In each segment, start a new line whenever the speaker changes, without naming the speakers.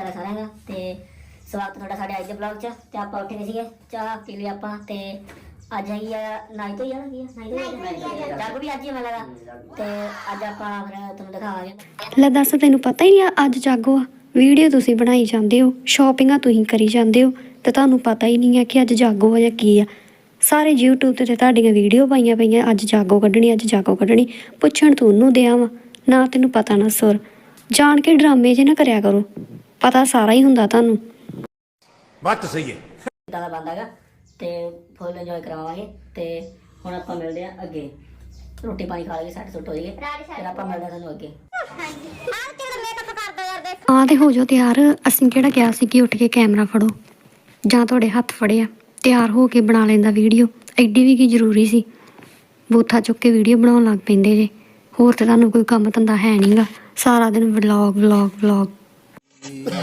ਤੁਹਾਡਾ ਸਾਰਿਆਂ ਦਾ ਤੇ ਸਵਾਗਤ ਤੁਹਾਡਾ ਸਾਡੇ ਅੱਜ ਦੇ ਵਲੌਗ 'ਚ ਤੇ ਆਪਾਂ ਉੱਠੇ ਗਏ ਸੀਗੇ ਚਾਹ ਪੀ ਲਈ ਆਪਾਂ ਤੇ ਅੱਜ ਆਈ ਆ ਨਾਈ ਤੋਂ ਹੀ ਆ ਕੀ ਆ? ਨਾਈ ਤੋਂ ਆ? ਜਾਗੋ ਵੀ ਅੱਜ ਹੀ ਮੈਨੂੰ ਲੱਗਾ ਤੇ ਅੱਜ ਆਪਾਂ ਫਿਰ ਤੁਹਾਨੂੰ ਦਿਖਾਵਾਂਗੇ।
ਲੈ ਦੱਸ ਤੈਨੂੰ ਪਤਾ ਹੀ ਨਹੀਂ ਆ ਅੱਜ ਜਾਗੋ ਆ। ਵੀਡੀਓ ਤੁਸੀਂ ਬਣਾਈ ਜਾਂਦੇ ਹੋ ਸ਼ਾਪਿੰਗਾਂ ਤੁਸੀਂ ਕਰੀ ਜਾਂਦੇ ਹੋ ਤੇ ਤੁਹਾਨੂੰ ਪਤਾ ਹੀ ਨਹੀਂ ਹੈ ਕਿ ਅੱਜ ਜਾਗੋ ਆ ਜਾਂ ਕੀ ਆ। ਸਾਰੇ YouTube ਤੇ ਤੇ ਤੁਹਾਡੀਆਂ ਵੀਡੀਓ ਪਾਈਆਂ ਪਈਆਂ ਅੱਜ ਜਾਗੋ ਕੱਢਣੀ ਅੱਜ ਜਾਗੋ ਕੱਢਣੀ। ਪੁੱਛਣ ਤੂੰ ਉਹਨੂੰ ਦਿਆ ਵਾ ਨਾ ਤੈਨੂੰ ਪਤਾ ਨਾ ਸੁਰ। ਜਾਣ ਕੇ ਡਰਾਮੇ ਜੇ ਨਾ ਕਰਿਆ ਕਰੋ। ਪਤਾ ਸਾਰਾ ਹੀ ਹੁੰਦਾ ਤੁਹਾਨੂੰ।
ਬਾਤ ਸਹੀ ਹੈ।
ਦਾ ਬੰਦ ਹੈਗਾ ਤੇ ਫੁੱਲ ਇੰਜੋਏ ਕਰਾਵਾਂਗੇ ਤੇ ਹੁਣ ਆਪਾਂ ਮਿਲਦੇ ਆ ਅੱਗੇ। ਰੋਟੀ ਪਾਣੀ ਖਾ ਲਈਏ ਸੱਟ ਸੁੱਟ ਹੋ ਜਾਈਏ ਫਿਰ ਆਪਾਂ ਮਿਲਦੇ ਆ ਤੁਹਾਨੂੰ ਅੱਗੇ।
ਹਾਂ ਤੇ ਹੋ ਜਾਓ ਤਿਆਰ। ਅਸੀਂ ਕਿਹੜਾ ਕਿਹਾ ਸੀ ਕਿ ਉੱਠ ਕੇ ਕੈਮਰਾ ਫੜੋ। ਜਾਂ ਤੁਹਾਡੇ ਹੱਥ ਫੜਿਆ ਤਿਆਰ ਹੋ ਕੇ ਬਣਾ ਲੈਂਦਾ ਵੀਡੀਓ। ਐਡੀ ਵੀ ਕੀ ਜ਼ਰੂਰੀ ਸੀ? ਬੂਥਾ ਚੁੱਕ ਕੇ ਵੀਡੀਓ ਬਣਾਉਣ ਲੱਗ ਪੈਂਦੇ ਜੇ। ਹੋਰ ਤੇ ਤੁਹਾਨੂੰ ਕੋਈ ਕੰਮ ਧੰਦਾ ਹੈ ਨਹੀਂਗਾ ਸਾਰਾ ਦਿਨ ਵਲੌਗ ਵਲੌਗ ਵਲੌਗ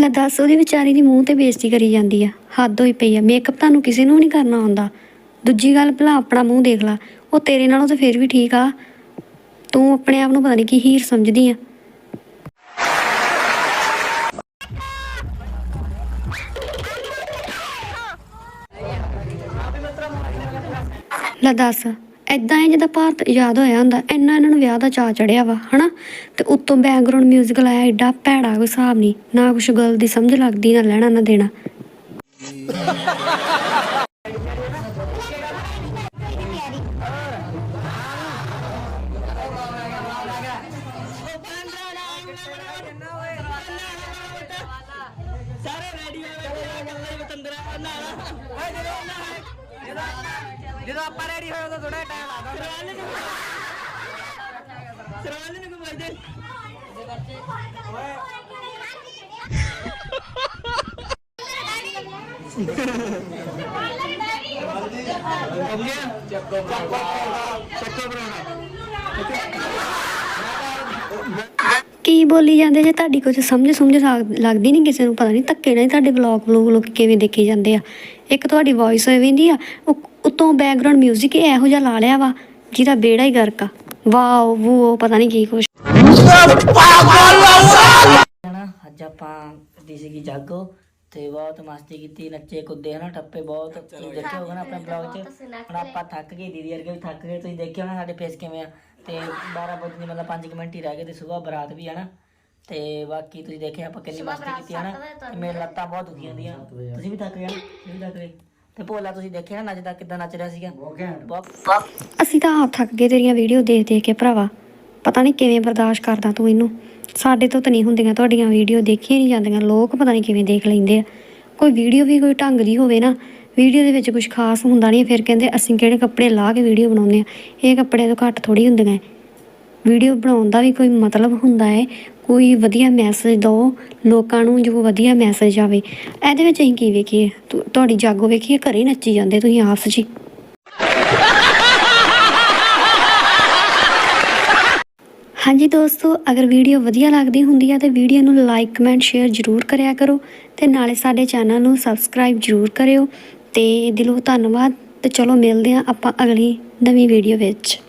ਲੈ ਦੱਸ, ਉਹਦੀ ਵਿਚਾਰੀ ਦੀ ਮੂੰਹ ਤੇ ਬੇਇੱਜ਼ਤੀ ਕਰੀ ਜਾਂਦੀ ਆ। ਹੱਦ ਹੋਈ ਪਈ ਆ। ਮੇਕਅਪ ਤੁਹਾਨੂੰ ਕਿਸੇ ਨੂੰ ਨਹੀਂ ਕਰਨਾ ਆਉਂਦਾ। ਦੂਜੀ ਗੱਲ, ਭਲਾ ਆਪਣਾ ਮੂੰਹ ਦੇਖ ਲਾ। ਉਹ ਤੇਰੇ ਨਾਲੋਂ ਤਾਂ ਫੇਰ ਵੀ ਠੀਕ ਆ। ਤੂੰ ਆਪਣੇ ਆਪ ਨੂੰ ਪਤਾ ਨਹੀਂ ਕੀ ਹੀਰ ਸਮਝਦੀ ਆ। ਲੈ ਦੱਸ। ਐਦਾਂ ਹੈ ਜਿੱਦਾਂ ਭਾਰਤ ਆਜ਼ਾਦ ਹੋਇਆ ਹੁੰਦਾ, ਇੰਨਾ ਇਹਨਾਂ ਨੂੰ ਵਿਆਹ ਦਾ ਚਾਅ ਚੜਿਆ ਵਾ, ਹਨਾ? ਤੇ ਉੱਤੋਂ ਬੈਕਗ੍ਰਾਉਂਡ 뮤직 ਲਾਇਆ ਐਡਾ ਭੈੜਾ ਕੋਈ ਹਿਸਾਬ ਨਹੀਂ, ਨਾ ਕੁਛ ਗੱਲ ਦੀ ਸਮਝ ਲੱਗਦੀ, ਨਾ ਲੈਣਾ, ਨਾ ਦੇਣਾ।
ਜਦੋਂ ਆਪਾਂ ਰੈਡੀ ਹੋਏ ਉਦੋਂ ਥੋੜਾ ਟਾਈਮ ਲੱਗਦਾ ਸਰਵਾਲੇ ਨੂੰ ਸਰਵਾਲੇ ਨੂੰ ਕੋਈ
ਕੀ ਬੋਲੀ ਜਾਂਦੇ ਜੇ? ਤੁਹਾਡੀ ਕੁਝ ਸਮਝ ਸਮਝ ਲੱਗ- ਲੱਗਦੀ ਨਹੀਂ ਕਿਸੇ ਨੂੰ ਪਤਾ ਨਹੀਂ ਧੱਕੇ ਨਾਲ ਤੁਹਾਡੇ ਵਲੌਗ ਵਲੂਗ ਲੋਕ ਕਿਵੇਂ ਦੇਖੇ ਜਾਂਦੇ ਆ। ਇੱਕ ਤੁਹਾਡੀ ਵੌਇਸ ਹੋਏ ਵੀਂਦੀ ਆ ਉੱਤੋਂ ਬੈਕਗ੍ਰਾਉਂਡ 뮤직 ਇਹੋ ਜਿਹਾ ਲਾ ਲਿਆ ਵਾ ਜਿਹਦਾ ਬੇੜਾ ਹੀ ਗਰਕ ਆ। ਵਾਓ ਵੂ ਪਤਾ ਨਹੀਂ ਕੀ ਕੁਛ।
ਅੱਜ ਆਪਾਂ ਦੀ ਸੀਗੀ ਜਾਗੋ। ਤੇ ਬਹੁਤ ਮਸਤੀ ਕੀਤੀ ਨੱਚੇ ਕੁੱਦੇ ਹਨਾ ਟੱਪੇ ਬਹੁਤ ਤੁਸੀਂ ਦੇਖਿਆ ਹੋਗਾ ਨਾ ਆਪਣੇ ਬਲੌਗ 'ਚ ਹੁਣ ਆਪਾਂ ਥੱਕ ਗਏ ਦੀਦੀ ਵਰਗੇ ਵੀ ਥੱਕ ਗਏ ਤੁਸੀਂ ਦੇਖਿਆ ਹੋਣਾ ਸਾਡੇ ਫੇਸ ਕਿਵੇਂ ਆ। ਤੇ 12 ਵਜੇ ਦੀ ਮਤਲਬ 5 ਮਿੰਟ ਹੀ ਰਹਿ ਗਏ ਤੇ ਸਵੇਰ ਬਰਾਤ ਵੀ ਹਨਾ ਤੇ ਬਾਕੀ ਤੁਸੀਂ ਦੇਖਿਆ ਆਪਾਂ ਕਿੰਨੀ ਮਸਤੀ ਕੀਤੀ ਹਨਾ ਤੇ ਮੇਰੇ ਲੱਤਾਂ ਬਹੁਤ ਦੁਖੀਆਂ ਦੀਆਂ ਤੁਸੀਂ ਵੀ ਥੱਕ ਗਏ ਨਾ ਤੁਸੀਂ ਵੀ ਥੱਕ ਗਏ। ਤੇ ਭੋਲਾ ਤੁਸੀਂ ਦੇਖਿਆ ਨਾ ਨੱਚਦਾ ਕਿੱਦਾਂ ਨੱਚ ਰਿਹਾ ਸੀਗਾ?
ਅਸੀਂ ਤਾਂ ਆਪ ਥੱਕ ਗਏ ਤੇਰੀਆਂ ਵੀਡੀਓ ਦੇਖ ਦੇਖ ਕੇ ਭਰਾਵਾ। ਪਤਾ ਨਹੀਂ ਕਿਵੇਂ ਬਰਦਾਸ਼ਤ ਕਰਦਾ ਤੂੰ ਇਹਨੂੰ। ਸਾਡੇ ਤੋਂ ਤਾਂ ਨਹੀਂ ਹੁੰਦੀਆਂ, ਤੁਹਾਡੀਆਂ ਵੀਡੀਓ ਦੇਖੀਆਂ ਨਹੀਂ ਜਾਂਦੀਆਂ, ਲੋਕ ਪਤਾ ਨਹੀਂ ਕਿਵੇਂ ਦੇਖ ਲੈਂਦੇ ਆ। ਕੋਈ ਵੀਡੀਓ ਵੀ ਕੋਈ ਢੰਗ ਦੀ ਹੋਵੇ ਨਾ, ਵੀਡੀਓ ਦੇ ਵਿੱਚ ਕੁਝ ਖਾਸ ਹੁੰਦਾ ਨਹੀਂ, ਫਿਰ ਕਹਿੰਦੇ ਅਸੀਂ ਕਿਹੜੇ ਕੱਪੜੇ ਲਾ ਕੇ ਵੀਡੀਓ ਬਣਾਉਂਦੇ ਆ? ਇਹ ਕੱਪੜੇ ਤੋਂ ਘੱਟ ਥੋੜੀ ਹੁੰਦੀਆਂ ਵੀਡੀਓ ਬਣਾਉਣ ਦਾ ਵੀ ਕੋਈ ਮਤਲਬ ਹੁੰਦਾ ਹੈ ਕੋਈ ਵਧੀਆ ਮੈਸੇਜ ਦਿਓ ਲੋਕਾਂ ਨੂੰ ਜੋ ਵਧੀਆ ਮੈਸੇਜ ਆਵੇ। ਇਹਦੇ ਵਿੱਚ ਅਸੀਂ ਕੀ ਵੇਖੀਏ? ਤੁ- ਤੁਹਾਡੀ ਜਾਗੋ ਵੇਖੀਏ, ਘਰੇ ਨੱਚੀ ਜਾਂਦੇ ਤੁਸੀਂ ਆਪਸ 'ਚ ਹਾਂਜੀ ਦੋਸਤੋ, ਅਗਰ ਵੀਡੀਓ ਵਧੀਆ ਲੱਗਦੀ ਹੁੰਦੀ ਹੈ ਤੇ ਵੀਡੀਓ ਨੂੰ ਲਾਈਕ ਕਮੈਂਟ ਸ਼ੇਅਰ ਜ਼ਰੂਰ ਕਰਿਆ ਕਰੋ ਤੇ ਨਾਲੇ ਸਾਡੇ ਚੈਨਲ ਨੂੰ ਸਬਸਕ੍ਰਾਈਬ ਜ਼ਰੂਰ ਕਰਿਓ ਤੇ ਦਿਲੋਂ ਧੰਨਵਾਦ ਤੇ ਚਲੋ ਮਿਲਦੇ ਹਾਂ ਆਪਾਂ ਅਗਲੀ ਨਵੀਂ ਵੀਡੀਓ ਵਿੱਚ।